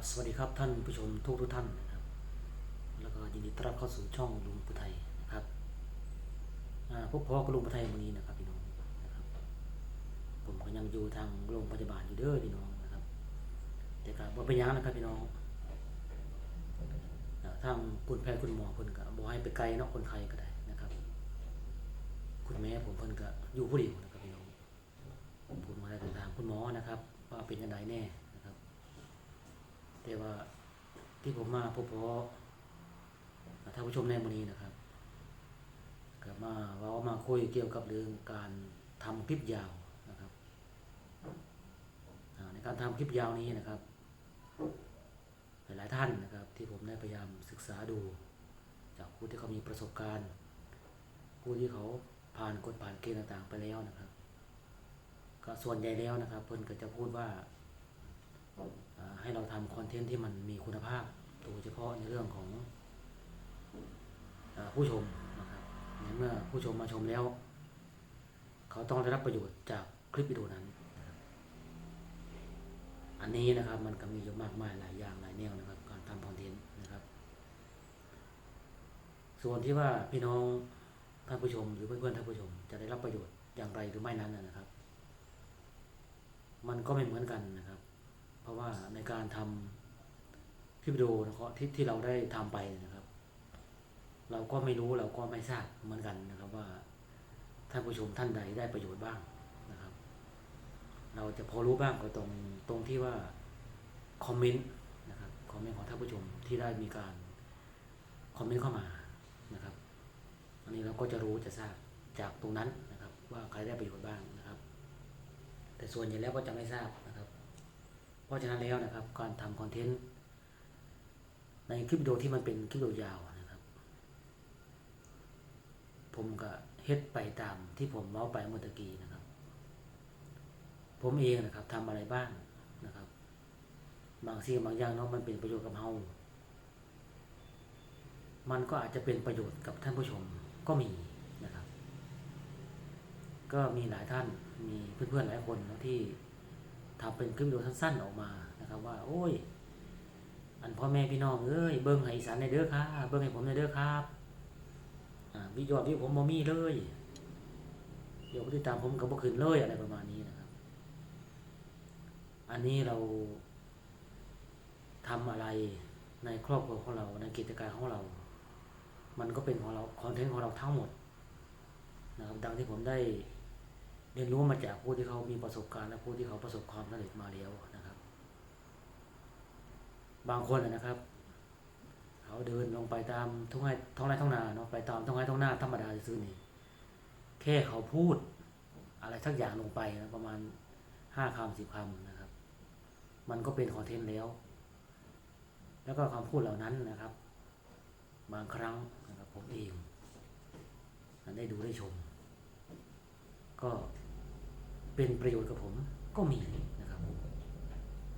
ครับสวัสดีครับท่านผู้ชมทุกทุกท่านนะครับ แล้วก็ยินดีต้อนรับเข้าสู่ช่องลุงพุไทยนะครับอาพบพ่อกับลุงพุไทยวันนี้นะครับพี่น้องนะครับ ผมก็ยังอยู่ทางโรงพยาบาลอยู่เด้อพี่น้องนะครับ แต่ก็บ่เป็นยังนะครับพี่น้องทางคุณแพทย์คุณหมอเพิ่นก็บ่ให้ไปไกลนาะคนไข้ก็ได้นะครับ คุณแม่ผมเพิ่นก็อยู่ผู้เดียวนะครับพี่น้องผมมาได้แต่ทางคุณหมอนะครับ ว่าเป็นยังไงแน่ แต่ว่าที่ผมมาพบพอท่านผู้ชมในวันนี้นะครับก็มาเว่ามาคุยเกี่ยวกับเรื่องการทำคลิปยาวนะครับในการทำคลิปยาวนี้นะครับ หลายๆท่านนะครับ ที่ผมได้พยายามศึกษาดู จากผู้ที่เขามีประสบการณ์ ผู้ที่เขาผ่านกฎผ่านเกณฑ์ต่างๆไปแล้วนะครับ ก็ส่วนใหญ่แล้วนะครับ เพิ่นก็จะพูดว่า ให้เราทำคอนเทนต์ที่มันมีคุณภาพโดยเฉพาะในเรื่องของอผู้ชมนะครับในเมื่อผู้ชมมาชมแล้ว เขาต้องได้รับประโยชน์จากคลิปวิดีโอนั้น อันนี้นะครับมันก็มีอยู่มากมายหลายอย่างหลายแนวนะครับการทำคอนเทนต์นะครับ ส่วนที่ว่าพี่น้องท่านผู้ชมหรือเพื่อนๆท่านผู้ชม จะได้รับประโยชน์อย่างไรหรือไม่นั้นนะครับ มันก็ไม่เหมือนกันนะครับ ราะว่าในการทำคลิปวิดีโอนะครับที่ที่เราได้ทำไปนะครับ เราก็ไม่รู้เราก็ไม่ทราบเหมือนกันนะครับว่าท่านผู้ชมท่านใดได้ประโยชน์บ้างนะครับ เราจะพอรู้บ้างก็ตรงตรงที่ว่าคอมเมนต์นะครับคอมเมนต์ของท่านผู้ชมที่ได้มีการคอมเมนต์เข้ามานะครับ อันนี้เราก็จะรู้จะทราบจากตรงนั้นนะครับ ว่าใครได้ประโยชน์บ้างนะครับ แต่ส่วนใหญ่แล้วก็จะไม่ทราบนะครับ เพราะฉะนั้นแล้วนะครับ การทำคอนเทนต์ในคลิปวิดีโอที่มันเป็นคลิปวิดีโอยาวนะครับ ผมก็เฮ็ดไปตามที่ผมเล่าไปเมื่อกี้นะครับ ผมเองนะครับทำอะไรบ้างนะครับ บางสิ่งบางอย่างเนาะมันเป็นประโยชน์กับเฮามันก็อาจจะเป็นประโยชน์กับท่านผู้ชมก็มีนะครับ ก็มีหลายท่านมีเพื่อนๆหลายคนเนาเป็นคลิปวิดีโอสั้นๆออกมานะครับว่า โอ้ย อันพ่อแม่พี่น้องเอ้ยเบิ้งให้อีสานในเด้อครับเบิ้งให้ผมในเด้อครับวิยอดวิวผมบ่มีเลยเดี๋ยวผู้ติดตามผมก็บ่ขึ้นเลยอะไรประมาณนี้นะครับ อันนี้เราทำอะไรในครอบครัวของเราในกิจการของเรา มันก็เป็นของเราคอนเทนต์ของเราทั้งหมดนะครับดังที่ผมได้ เรียนรู้มาจากผู้ที่เขามีประสบการณ์ และผู้ที่เขาประสบความสำเร็จมาแล้วนะครับ บางคนนะครับเขาเดินลงไปตามทุ่งไร่ท้องไร่ท้องนาเนาะไปตามท้องไร่ท้องนาธรรมดาซื้อนี่แค่เขาพูดอะไรสักอย่างลงไปนะประมาณห้าคำสิบคำนะครับ มันก็เป็นคอนเทนต์แล้ว แล้วก็คำพูดเหล่านั้นนะครับ บางครั้งนะครับผมเองได้ดูได้ชม ก็ เป็นประโยชน์กับผมก็มีนะครับ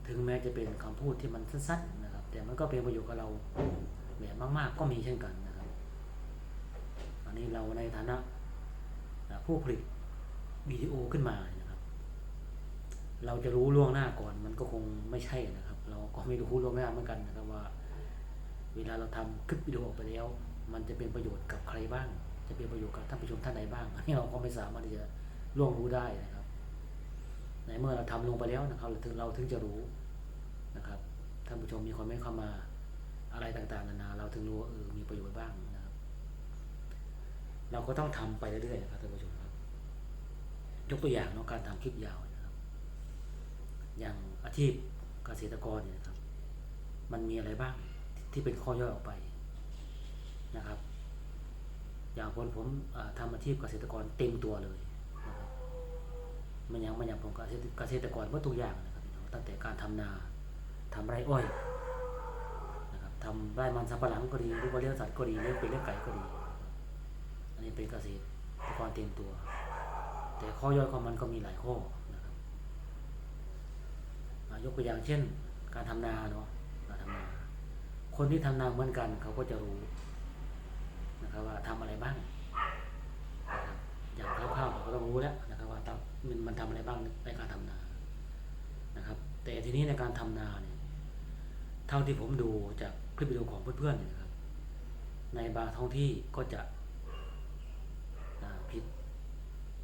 ถึงแม้จะเป็นคำพูดที่มันสั้นๆนะครับ แต่มันก็เป็นประโยชน์กับเราแบบมาก ๆ ก็มีเช่นกันนะครับ อันนี้เราในฐานะผู้ผลิตวิดีโอขึ้นมานะครับ เราจะรู้ล่วงหน้าก่อนมันก็คงไม่ใช่นะครับ เราก็ไม่รู้ล่วงหน้าเหมือนกันนะครับว่า เวลาเราทำคลิปวิดีโอออกไปแล้ว มันจะเป็นประโยชน์กับใครบ้าง จะเป็นประโยชน์กับท่านผู้ชมท่านใดบ้างอันนี้เราก็ไม่สามารถที่จะล่วงรู้ได้นะครับ ในเมื่อเราทำลงไปแล้วนะครับเราถึงเราถึงจะรู้นะครับท่านผู้ชมมีคอมเมนต์เข้ามาอะไรต่างๆนานาเราถึงรู้ว่าเออมีประโยชน์บ้างนะครับ เราก็ต้องทำไปเรื่อยๆนะครับท่านผู้ชมครับ ยกตัวอย่างเนาะการทำคลิปยาวนะครับ อย่างอาชีพเกษตรกรเนี่ยครับ มันมีอะไรบ้างที่เป็นข้อย่อยออกไปนะครับ อย่างผมผมอ่าทำอาชีพเกษตรกรเต็มตัวเลย มันยังมันยังผมเกษตรเกษตรกรเมื่อตัวอย่างนะครับตั้งแต่การทำนาทำไรอ้อยนะครับทำไร่มันสำปะหลังก็ดีหรือว่าเลี้ยงสัตว์ก็ดีเลี้ยงเป็ดเลี้ยงไก่ก็ดี อันนี้เป็นเกษตรกรเต็มตัว แต่ข้อย่อยของมันก็มีหลายข้อนะครับยกตัวอย่างเช่น การทำนาเนาะการทำนาคนที่ทำนาเหมือนกันเขาก็จะรู้นะครับว่าทำอะไรบ้างอย่างคร่าวๆเราก็ต้องรู้แล้ว มันมันทำอะไรบ้างในการทำนานะครับ แต่ทีนี้ในการทำนาเนี่ยเท่าที่ผมดูจากคลิปวิดีโอของเพื่อนๆนนะครับ ในบางท้องที่ก็จะผิด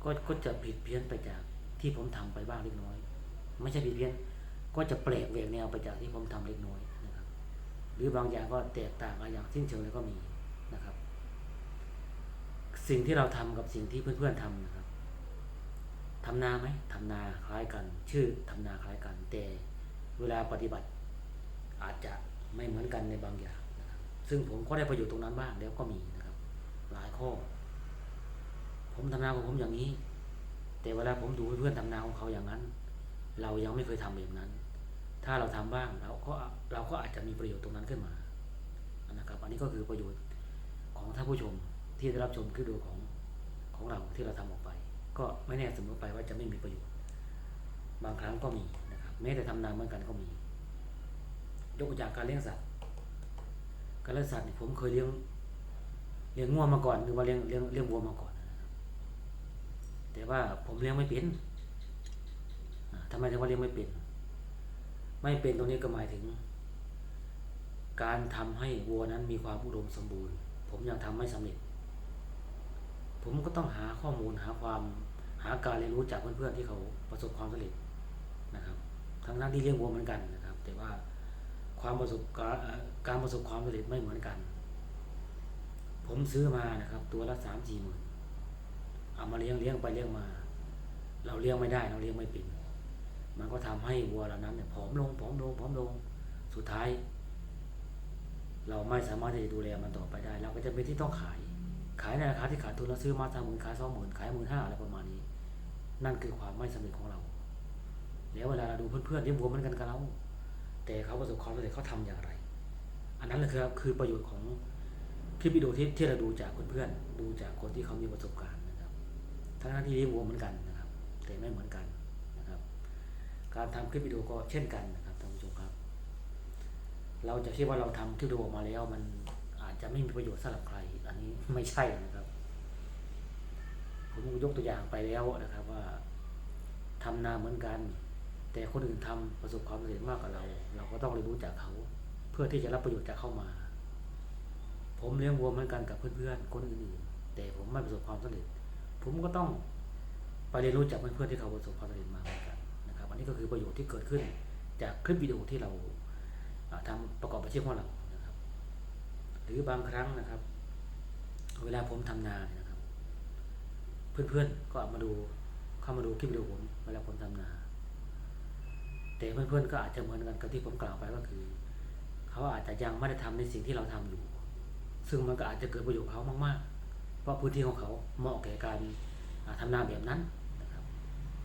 ก็ก็จะผิดเพี้ยนไปจากที่ผมทำไปบ้างเล็กน้อย ไม่ใช่ผิดเพี้ยนก็จะแปลกแหวกแนวไปจากที่ผมทำเล็กน้อยนะครับ หรือบางอย่างก็แตกต่างกันอย่างสิ้นเชิงเลยก็มีนะครับ สิ่งที่เราทำกับสิ่งที่เพื่อนๆทำนะครับ ทำนาไหมทำนาคล้ายกัน ชื่อทำนาคล้ายกัน แต่เวลาปฏิบัติ อาจจะไม่เหมือนกันในบางอย่างนะครับซึ่งผมก็ได้ประโยชน์ตรงนั้นบ้างแล้วก็มีนะครับ หลายข้อ ผมทำนาของผมอย่างนี้ แต่เวลาผมดูเพื่อนทำนาของเขาอย่างนั้น เรายังไม่เคยทำแบบนั้น ถ้าเราทำบ้างเราก็เราก็อาจจะมีประโยชน์ตรงนั้นขึ้นมานะครับอันนี้ก็คือประโยชน์ของท่านผู้ชมที่ได้รับชมคลิปดีโอของของเราที่เราทำออกไป ก็ไม่แน่เสมอไปว่าจะไม่มีประโยชน์ บางครั้งก็มีนะครับแม้แต่ทำนาเหมือนกันก็มี ยกตัวอย่างการเลี้ยงสัตว์ การเลี้ยงสัตว์เนี่ยผมเคยเลี้ยงเลี้ยงงัวมาก่อนหรือว่าเลี้ยงเลี้ยงเลี้ยงวัวมาก่อน แต่ว่าผมเลี้ยงไม่เป็นอ่าทำไมถึงว่าเลี้ยงไม่เป็น ไม่เป็นตรงนี้ก็หมายถึง การทำให้วัวนั้นมีความอุดมสมบูรณ์ ผมยังทำไม่สำเร็จ ผมก็ต้องหาข้อมูลหาความ หาการเรียนรู้จากเพื่อนๆที่เขาประสบความสำเร็จนะครับทั้งนั้นที่เลี้ยงวัวเหมือนกันนะครับ แต่ว่าความประสบการการประสบความสำเร็จไม่เหมือนกัน ผมซื้อมานะครับ ตัวละสามสี่หมื่นเอามาเลี้ยงเลี้ยงไปเลี้ยงมา เราเลี้ยงไม่ได้เราเลี้ยงไม่เป็นมันก็ทำให้วัวเหล่านั้นเนี่ยผอมลงผอมลงผอมลงสุดท้าย เราไม่สามารถที่จะดูแลมันต่อไปได้ เราก็จะเป็นที่ต้องขาย ขายในราคาที่ขาดทุนเราซื้อมาสามหมื่นขายสองหมื่นขายหมื่นห้าอะไรประมาณนี้ นั่นคือความไม่สำเร็จของเรา แล้วเวลาเราดูเพื่อนๆที่วัวเหมือนกันกับเรา แต่เขาประสบความสำเร็จเขาทำอย่างไร อันนั้นแหละคือคือประโยชน์ของคลิปวิดีโอที่ที่เราดูจากเพื่อนๆดูจากคนที่เขามีประสบการณ์นะครับ ทั้งๆที่เลี้ยงวัวเหมือนกันนะครับ แต่ไม่เหมือนกันนะครับ การทำคลิปวิดีโอก็เช่นกันนะครับท่านผู้ชมครับ เราจะคิดว่าเราทำคลิปวิดีโอมาแล้ว มันอาจจะไม่มีประโยชน์สำหรับใคร อันนี้ไม่ใช่นะครับ ผมยกตัวอย่างไปแล้วนะครับว่าทำนาเหมือนกัน แต่คนอื่นทำประสบความสำเร็จมากกว่าเรา เราก็ต้องเรียนรู้จากเขา เพื่อที่จะรับประโยชน์จากเข้ามา ผมเลี้ยงวัวเหมือนกันกับเพื่อนๆคนอื่นๆแต่ผมไม่ประสบความสำเร็จ ผมก็ต้องไปเรียนรู้จากเพื่อนๆที่เขาประสบความสำเร็จมาเหมือนกันนะครับ อันนี้ก็คือประโยชน์ที่เกิดขึ้นจากคลิปวิดีโอที่เราอ่าทำประกอบอาชีพของเรานะครับ หรือบางครั้งนะครับ เวลาผมทำนา เพื่อนๆ ก็ามาดูเข้ามาดูคลิปวิดีโอผมเวลาผมทำนา แต่เพื่อนๆก็อาจจะเหมือนกันกับที่ผมกล่าวไปก็คือ เขาอาจจะยังไม่ได้ทำในสิ่งที่เราทำอยู่ ซึ่งมันก็อาจจะเกิดประโยชน์เขามากๆ เพราะพื้นที่ของเขาเหมาะแก่การอ่าทำนาแบบนั้นนะครับ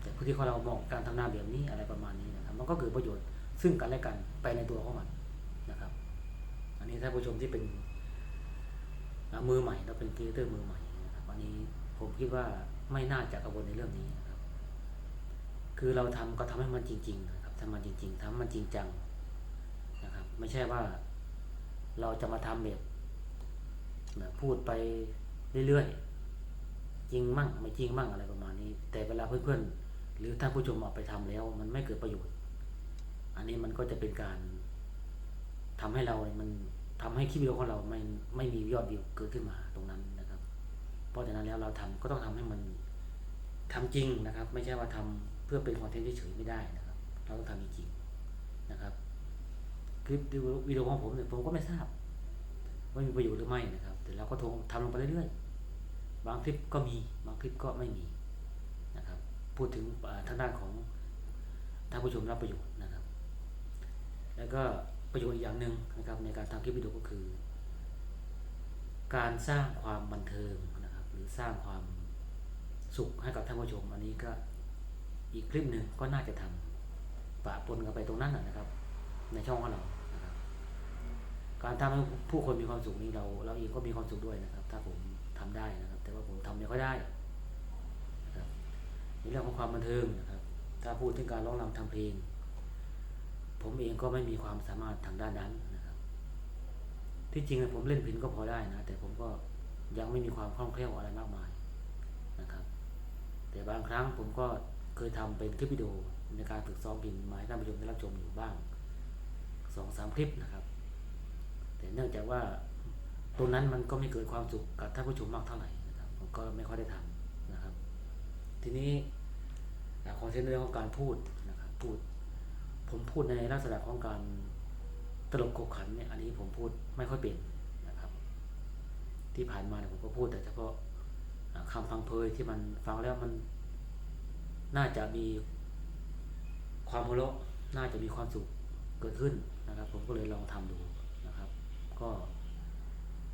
แต่พื้นที่ของเราเหมาะการทำนาแบบนี้อะไรประมาณนี้นะครับมันก็เกิดประโยชน์ซึ่งกันและกันไปในตัวของมันนะครับ อันนี้ถ้าผู้ชมที่เป็นมือใหม่เราเป็นครีเอเตอร์มือใหม่นะครับอันนี้ ผมคิดว่าไม่น่าจะกังวลในเรื่องนี้นะครับ คือเราทำก็ทำให้มันจริงๆนะครับทำมันจริง ๆทำมันจริงจังนะครับ ไม่ใช่ว่าเราจะมาทำแบบแบบพูดไปเรื่อยๆ จริงมั่งไม่จริงมั่งอะไรประมาณนี้ แต่เวลาเพื่อนๆ หรือท่านผู้ชมเอาไปทำแล้ว มันไม่เกิดประโยชน์ อันนี้มันก็จะเป็นการทำให้เรา มันทำให้คลิปวิดีโอของเราไม่ไม่มียอดวิวเกิดขึ้นมาตรงนั้น เพราะฉะนั้นแล้วเราทำก็ต้องทำให้มันทำจริงนะครับ ไม่ใช่ว่าทำเพื่อเป็นคอนเทนต์เฉยๆไม่ได้นะครับ เราต้องทำจริงนะครับคลิปวิดีโอของผมเนี่ยผมก็ไม่ทราบว่ามีประโยชน์หรือไม่นะครับ แต่เราก็ทงทำลงไปเรื่อยๆ บางคลิปก็มีบางคลิปก็ไม่มีนะครับ พูดถึงทางด้านของท่านผู้ชมรับประโยชน์นะครับ แล้วก็ประโยชน์อีกอย่างหนึ่งนะครับในการทำคลิปวิดีโอก็คือ การสร้างความบันเทิง สร้างความสุขให้กับท่านผู้ชมอันนี้ก็อีกคลิปหนึ่งก็น่าจะทำปะปนกันไปตรงนั้นนะนะครับ ในช่องของเรานะครับการทำให้ผู้คนมีความสุขนี้เราเราเองก็มีความสุขด้วยนะครับ ถ้าผมทำได้นะครับ แต่ว่าผมทำไม่ค่อยได้นะครับในเรื่องของความบันเทิงนะครับ ถ้าพูดถึงการร้องรำทำเพลง ผมเองก็ไม่มีความสามารถทางด้านนั้นนะครับ ที่จริงผมเล่นพินก็พอได้นะ แต่ผมก็ ยังไม่มีความคล่องแคล่วอะไรมากมายนะครับ แต่บางครั้งผมก็เคยทำเป็นคลิปวิดีโอในการฝึกซ้อมพินมาให้ท่านผู้ชมได้รับชมอยู่บ้างสองสามคลิปนะครับ แต่เนื่องจากว่าตรงนั้นมันก็ไม่เกิดความสุขกับท่านผู้ชมมากเท่าไหร่นะครับผมก็ไม่ค่อยได้ทำนะครับ ทีนี้คอนเทนต์เรื่องของการพูดนะครับพูด ผมพูดในลักษณะของการตลกขบขันเนี่ยอันนี้ผมพูดไม่ค่อยเป็น ที่ผ่านมาเนี่ยผมก็พูดแต่เฉพาะอ่าคำพังเพยที่มันฟังแล้วมันน่าจะมีความหัวเราะน่าจะมีความสุขเกิดขึ้นนะครับ ผมก็เลยลองทำดูนะครับ ก็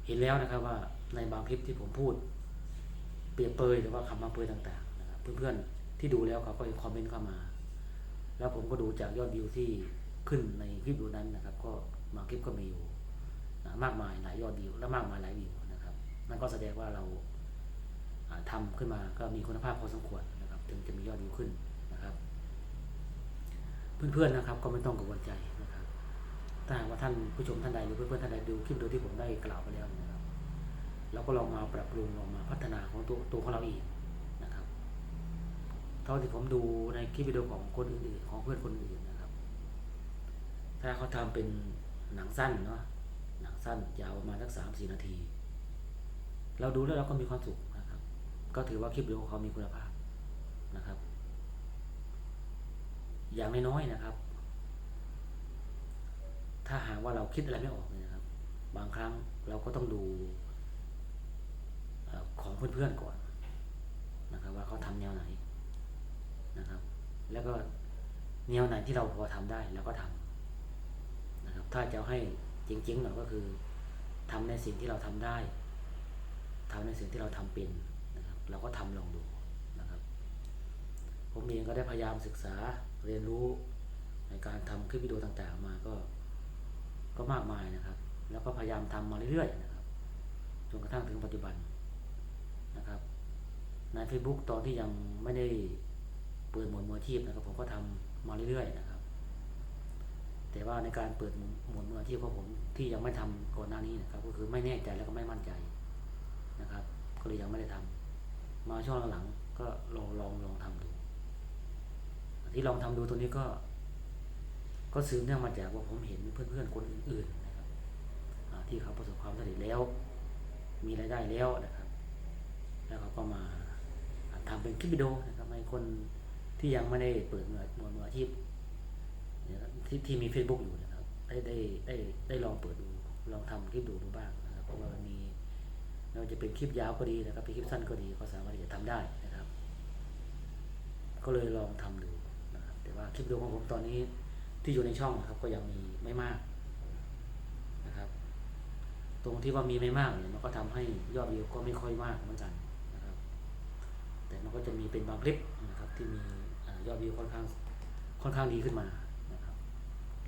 เห็นแล้วนะครับว่าในบางคลิปที่ผมพูด เปรียบเปยหรือว่าคำพังเพยต่างๆนะครับเพื่อนๆที่ดูแล้วเขาก็คอมเมนต์เข้ามา แล้วผมก็ดูจากยอดวิวที่ขึ้นในคลิปดูนั้นนะครับ ก็บางคลิปก็มีอยู่มากมายหลายยอดวิวและมากมายหลายวิว นะครันก็แสดงว่าเราอ่าทำขึ้นมาก็มีคุณภาพพอสมควรนะครับถึงจะมียอดวิวขึ้นนะครับ เพื่อนๆนะครับก็ไม่ต้องกังวลใจนะครับถ้าหากว่าท่านผู้ชมท่านใดหรือเพื่อนๆท่านใดดูคลิปดูที่ผมได้กล่าวไปแล้วนะครับเราก็ลองมาปรับปรุงลองมาพัฒนาของตัวตัวของเราเองนะครับเท่าที่ผมดูในคลิปวิดีโอของคนอื่นๆของเพื่อนคนอื่นนะครับ ถ้าเขาทำเป็นหนังสั้นเนาะหนังสั้นยาวประมาณสักสามสี่นาที เราดูแล้วเราก็มีความสุขนะครับ ก็ถือว่าคลิปวิดีโอเขามีคุณภาพนะครับ อย่างน้อยๆนะครับ ถ้าหากว่าเราคิดอะไรไม่ออกนะครับ บางครั้งเราก็ต้องดูอของเพื่อนๆก่อนนะครับ ว่าเขาทำแนวไหนนะครับ แล้วก็แนวไหนที่เราพอทำได้เราก็ทำนะครับ ถ้าจะให้จริงๆหน่อยก็คือทำในสิ่งที่เราทำได้ ทำในสิ่งที่เราทำเป็นนะครับเราก็ทำลองดูนะครับผมเองก็ได้พยายามศึกษาเรียนรู้ในการทำคลิปวิดีโอต่างๆมาก็ก็มากมายนะครับ แล้วก็พยายามทำมาเรื่อยๆนะครับจนกระทั่งถึงปัจจุบันนะครับใน Facebook ตอนที่ยังไม่ได้เปิดหมวดมืออาชีพนะครับ ผมก็ทำมาเรื่อยๆนะครับ แต่ว่าในการเปิดหมวดมืออาชีพของผมที่ยังไม่ทำก่อนหน้านี้นะครับ ก็คือไม่แน่ใจแล้วก็ไม่มั่นใจ นะครับ ก็เลยยังไม่ได้ทำมาช่วงหลังๆก็ลองลองลองทำดู ที่ลองทำดูตัวนี้ก็ ก็สืบเนื่องมาจากว่าผมเห็นเพื่อนๆคนอื่นๆนะครับที่เขาประสบความสำเร็จแล้ว มีรายได้แล้วนะครับ แล้วเขาก็มาทำเป็นคลิปวิดีโอนะครับให้คนที่ยังไม่ได้เปิดมือมือมืออาชีพที่ที่มี Facebook อยู่นะครับได้ได้ได้ได้ลองเปิดดูลองทำคลิปดูดูบ้างนะครับเพราะว่ามันมี ไม่ว่าจะเป็นคลิปยาวก็ดีนะครับเป็นคลิปสั้นก็ดีก็สามารถที่จะทำได้นะครับ ก็เลยลองทำดูนะครับแต่ว่าคลิปวิดีโอของผมตอนนี้ที่อยู่ในช่องนะครับก็ยังมีไม่มากนะครับ ตรงที่ว่ามีไม่มากเนี่ยมันก็ทำให้ยอดวิวก็ไม่ค่อยมากเหมือนกันนะครับ แต่มันก็จะมีเป็นบางคลิปนะครับที่มียอดวิวค่อนข้างค่อนข้างดีขึ้นมานะครับ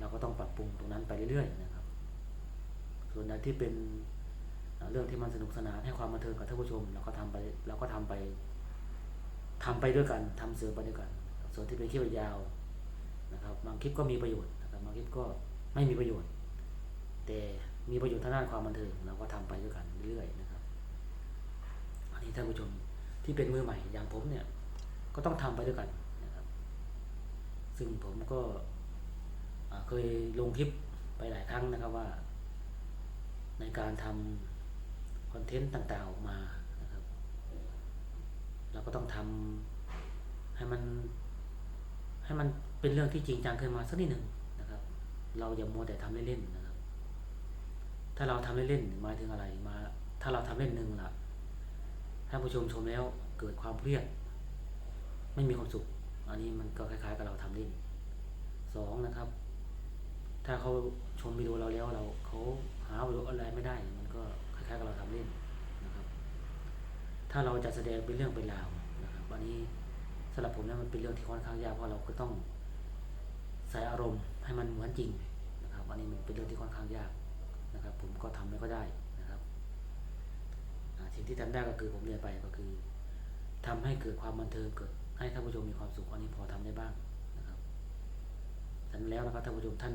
เราก็ต้องปรับปรุงตรงนั้นไปเรื่อยๆนะครับ ส่วนใดที่เป็น เรื่องที่มันสนุกสนานให้ความบันเทิงกับท่านผู้ชม เราก็ทำไปเราก็ทำไปทำไปด้วยกันทำเสริมไปด้วยกัน ส่วนที่เป็นคลิปยาวนะครับ บางคลิปก็มีประโยชน์นะครับบางคลิปก็ไม่มีประโยชน์ แต่มีประโยชน์ทางด้านความบันเทิงเราก็ทำไปด้วยกันเรื่อยๆนะครับอันนี้ท่านผู้ชมที่เป็นมือใหม่อย่างผมเนี่ย ก็ต้องทำไปด้วยกันนะครับ ซึ่งผมก็เคยลงคลิปไปหลายครั้งนะครับว่า ในการทำ คอนเทนต์ต่างๆออกมานะครับเราก็ต้องทำให้มันให้มันเป็นเรื่องที่จริงจังขึ้นมาสักนิดหนึ่งนะครับ เราอย่ามัวแต่ทำเล่นๆนะครับ ถ้าเราทำเล่นๆหมายถึงอะไรมา ถ้าเราทำเล่นหนึ่งล่ะท่านผู้ชมชมแล้วเกิดความเครียด ไม่มีความสุข อันนี้มันก็คล้ายๆกับเราทำเล่นสองนะครับ ถ้าเขาชมวิดีโอเราแล้วเราเขาหาวิดีโออะไรไม่ได้ มันก็ายๆกับเราทำเล่นนะครับ ถ้าเราจะแสดงเป็นเรื่องเป็นราวนะครับอันนี้สำหรับผมแล้วมันเป็นเรื่องที่ค่อนข้างยากเพราะเราก็ต้องใส่อารมณ์ให้มันเหมือนจริงนะครับอันนี้มันเป็นเรื่องที่ค่อนข้างยากนะครับ ผมก็ทำไม่ก็ได้นะครับสิ่งที่ทำได้ก็คือผมเรียนไปก็คือทำให้เกิดความบันเทิงเกิด ให้ท่านผู้ชมมีความสุขอันนี้พอทำได้บ้างนะครับฉันแล้วนะครับท่านผู้ชมท่าน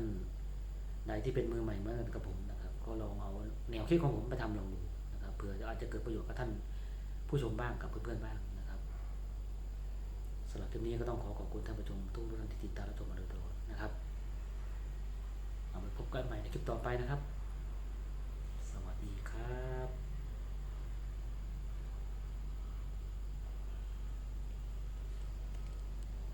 ใดที่เป็นมือใหม่เหมือนกันกับผมนะ ก็ลองเอาแนวคิดของผมไปทำลองดูนะครับเผื่ออาจจะเกิดประโยชน์กับท่านผู้ชมบ้างกับเพื่อนๆบ้างนะครับสำหรับคลิปนี้ก็ต้องขอขอบคุณท่านผู้ชมทุกท่านที่ติดตามและชมมาโดยตลอดนะครับเอาไปพบกันใหม่ในคลิปต่อไปนะครับ